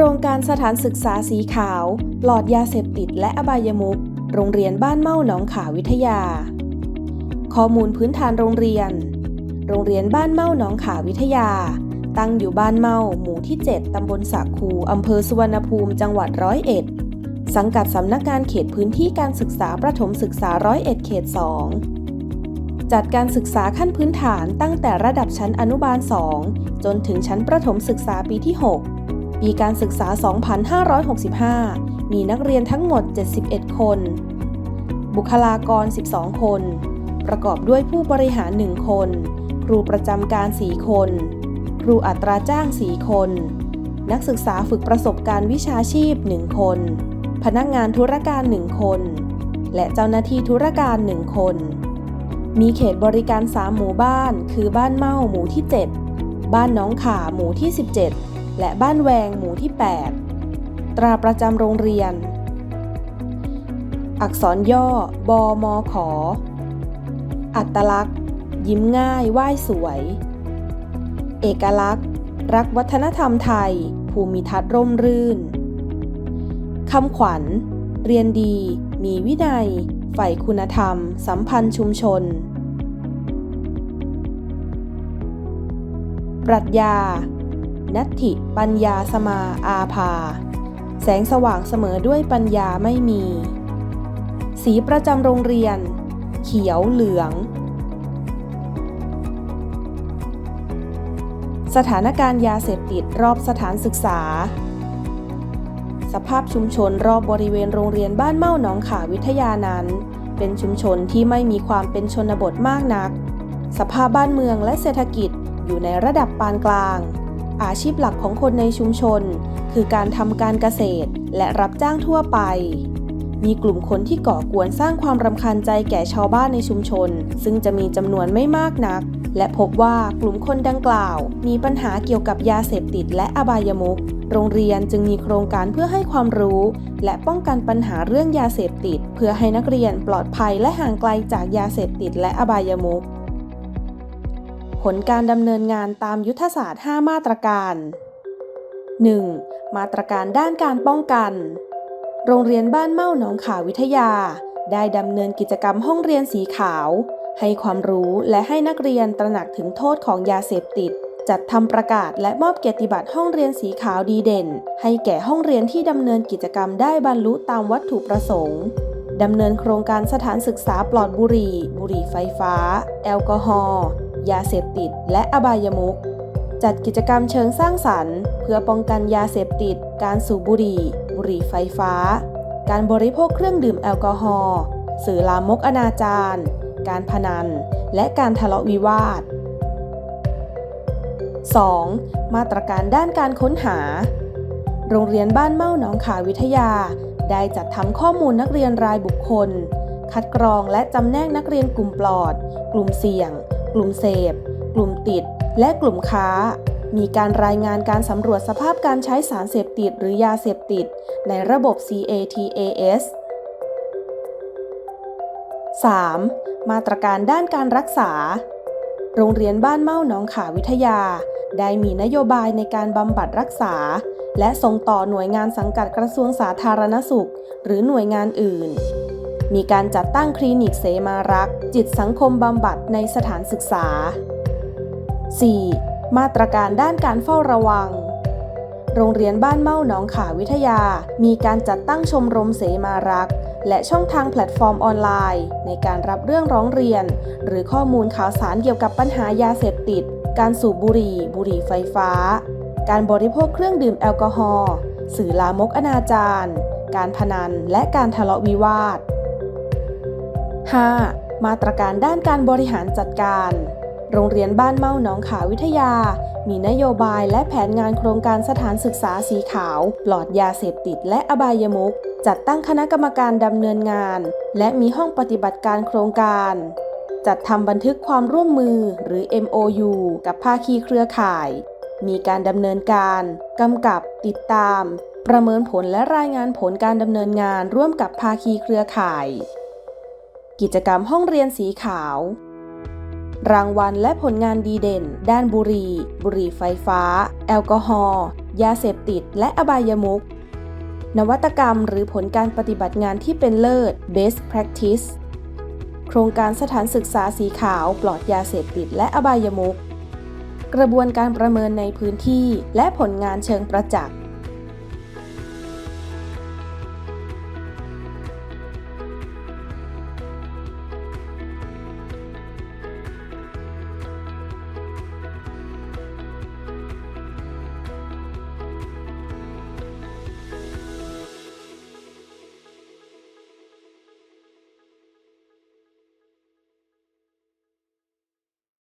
ครงการสถานศึกษาสีขาว ปลอดยาเสพติดและอบายมุขโรงเรียนบ้านเม่าหนองขาวิทยา ข้อมูลพื้นฐานโรงเรียน โรงเรียนบ้านเม่าหนองขาววิทยา ตั้งอยู่บ้านเม่าหมู่ที่ 7 ตำบลสักคู อำเภอสุวรรณภูมิ จังหวัดร้อยเอ็ด สังกัดสำนักงานเขตพื้นที่การศึกษาประถมศึกษาร้อยเอ็ดเขต 2จัดการศึกษาขั้นพื้นฐานตั้งแต่ระดับชั้นอนุบาล 2 จนถึงชั้นประถมศึกษาปีที่6 ปีการศึกษา 2565 มีนักเรียนทั้งหมด 71 คน บุคลากร 12 คน ประกอบด้วยผู้บริหาร 1 คน ครูประจำการ 4 คน ครูอัตราจ้าง 4 คน นักศึกษาฝึกประสบการณ์วิชาชีพ 1 คน พนักงานธุรการ 1 คน และเจ้าหน้าที่ธุรการ 1 คน มีเขตบริการ 3 หมู่บ้าน คือบ้านเม่าหมู่ที่ 7 บ้านน้องขาหมู่ที่ 17 และบ้านแวงหมู่ที่ 8 ตราประจำโรงเรียน อักษรย่อบมขอัตลักษณ์ ยิ้มง่ายไหว้สวย เอกลักษณ์ รักวัฒนธรรมไทย ภูมิทัศน์ร่มรื่นคำขวัญ เรียนดี มีวินัยใฝ่คุณธรรม สัมพันธ์ชุมชน ปรัชญา นัตถิปัญญาสมาอาภา แสงสว่างเสมอด้วยปัญญาไม่มี สีประจำโรงเรียน เขียวเหลือง สถานการณ์ยาเสพติดรอบสถานศึกษา สภาพชุมชนรอบบริเวณโรงเรียนบ้านเม่าหนองขาวิทยานั้น เป็นชุมชนที่ไม่มีความเป็นชนบทมากนัก สภาพบ้านเมืองและเศรษฐกิจอยู่ในระดับปานกลาง อาชีพหลักของคนในชุมชน คือการทำการเกษตร และรับจ้างทั่วไป มีกลุ่มคนที่ก่อกวนสร้างความรำคาญใจแก่ชาวบ้านในชุมชน ซึ่งจะมีจำนวนไม่มากนัก และพบว่ากลุ่มคนดังกล่าว มีปัญหาเกี่ยวกับยาเสพติดและอบายมุขโรงเรียนจึงมีโครงการเพื่อให้ความรู้ และป้องกันปัญหาเรื่องยาเสพติด เพื่อให้นักเรียนปลอดภัยและห่างไกลจากยาเสพติดและอบายมุข ผลการดำเนินงานตามยุทธศาสตร์ 5 มาตรการ 1. มาตรการด้านการป้องกัน โรงเรียนบ้านเม่าหนองขาววิทยา ได้ดำเนินกิจกรรมห้องเรียนสีขาว ให้ความรู้และให้นักเรียนตระหนักถึงโทษของยาเสพติด จัดทำประกาศและมอบเกียรติบัตรห้องเรียนสีขาวดีเด่น ให้แก่ห้องเรียนที่ดำเนินกิจกรรมได้บรรลุตามวัตถุประสงค์ดำเนินโครงการสถานศึกษาปลอดบุหรี่ บุหรี่ไฟฟ้า แอลกอฮอล์ ยาเสพติด และอบายมุขจัดกิจกรรมเชิงสร้างสรรค์ เพื่อป้องกันยาเสพติด การสูบบุหรี่ บุหรี่ไฟฟ้า การบริโภคเครื่องดื่มแอลกอฮอล์สื่อลามกอนาจารการพนัน และการทะเลาะวิวาท 2. มาตรการด้านการค้นหา โรงเรียนบ้านเม่าหนองขาวิทยา ได้จัดทำข้อมูลนักเรียนรายบุคคล คัดกรองและจำแนกนักเรียนกลุ่มปลอด กลุ่มเสี่ยง ลุ่มเสพ กลุ่มติด และกลุ่มค้า มีการรายงานการสำรวจสภาพการใช้สารเสพติดหรือยาเสพติด ในระบบ CATAS 3. มาตรการด้านการรักษา โรงเรียนบ้านเม่าหนองขาวิทยา ได้มีนโยบายในการบำบัดรักษา และส่งต่อหน่วยงานสังกัดกระทรวงสาธารณสุข หรือหน่วยงานอื่น มีการจัดตั้งคลินิกเสมารัก จิตสังคมบำบัดในสถานศึกษา 4. มาตรการด้านการเฝ้าระวัง โรงเรียนบ้านเม่าหนองขาวิทยา มีการจัดตั้งชมรมเสมารัก และช่องทางแพลตฟอร์มออนไลน์ ในการรับเรื่องร้องเรียน หรือข้อมูลข่าวสารเกี่ยวกับปัญหายาเสพติด การสูบบุหรี่ บุหรี่ไฟฟ้า การบริโภคเครื่องดื่มแอลกอฮอล์สื่อลามกอนาจารการพนันและการทะเลาะวิวาท 5. มาตรการด้านการบริหารจัดการ โรงเรียนบ้านเม่าหนองขาวิทยา มีนโยบายและแผนงานโครงการสถานศึกษาสีขาว ปลอดยาเสพติดและอบายมุขจัดตั้งคณะกรรมการดำเนินงาน และมีห้องปฏิบัติการโครงการ จัดทำบันทึกความร่วมมือหรือ MOU กับภาคีเครือข่าย มีการดำเนินการ กำกับ ติดตาม ประเมินผลและรายงานผลการดำเนินงานร่วมกับภาคีเครือข่าย กิจกรรมห้องเรียนสีขาว รางวัลและผลงานดีเด่น ด้านบุหรี่ บุหรี่ไฟฟ้า แอลกอฮอล์ยาเสพติด และอบายมุขนวัตกรรมหรือผลการปฏิบัติงานที่เป็นเลิศ best practice โครงการสถานศึกษาสีขาวปลอดยาเสพติดและอบายมุขกระบวนการประเมินในพื้นที่และผลงานเชิงประจักษ์